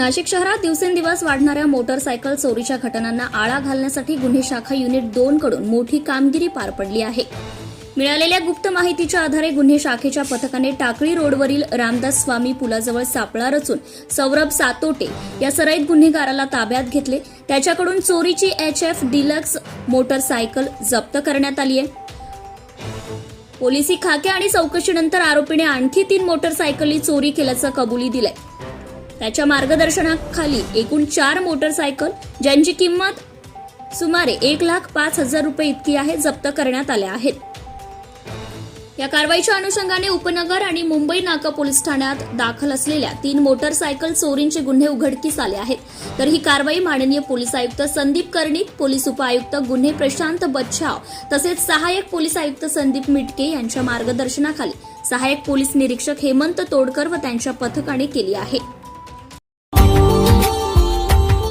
नाशिक शहरात दिवसेंदिवस वाढणाऱ्या मोटरसायकल चोरीच्या घटनांना आळा घालण्यासाठी गुन्हे शाखा युनिट दोन कडून मोठी कामगिरी पार पडली आहे. मिळालेल्या गुप्त माहितीच्या आधारे गुन्हे शाखेच्या पथकाने टाकळी रोडवरील रामदास स्वामी पुलाजवळ सापळा रचून सौरभ सातोटे या सराईत गुन्हेगाराला ताब्यात घेतले. त्याच्याकडून चोरीची एच एफ डिलक्स मोटरसायकल जप्त करण्यात आली आहे. पोलिसी खाक्या आणि चौकशीनंतर आरोपीने आणखी तीन मोटरसायकली चोरी केल्याचं कबुली दिलंय. त्याच्या मार्गदर्शनाखाली एकूण चार मोटरसायकल ज्यांची किंमत सुमारे एक लाख पाच हजार रुपये इतकी आहे जप्त करण्यात आल्या आहेत. या कारवाईच्या अनुषंगाने उपनगर आणि मुंबई नाका पोलीस ठाण्यात दाखल असलेल्या तीन मोटरसायकल चोरींचे गुन्हे उघडकीस आले आहेत. तर ही कारवाई माननीय पोलीस आयुक्त संदीप कर्णिक पोलीस उपआयुक्त गुन्हे प्रशांत बच्छाव तसेच सहाय्यक पोलीस आयुक्त संदीप मिटके यांच्या मार्गदर्शनाखाली सहाय्यक पोलीस निरीक्षक हेमंत तोडकर व त्यांच्या पथकाने केली आहे.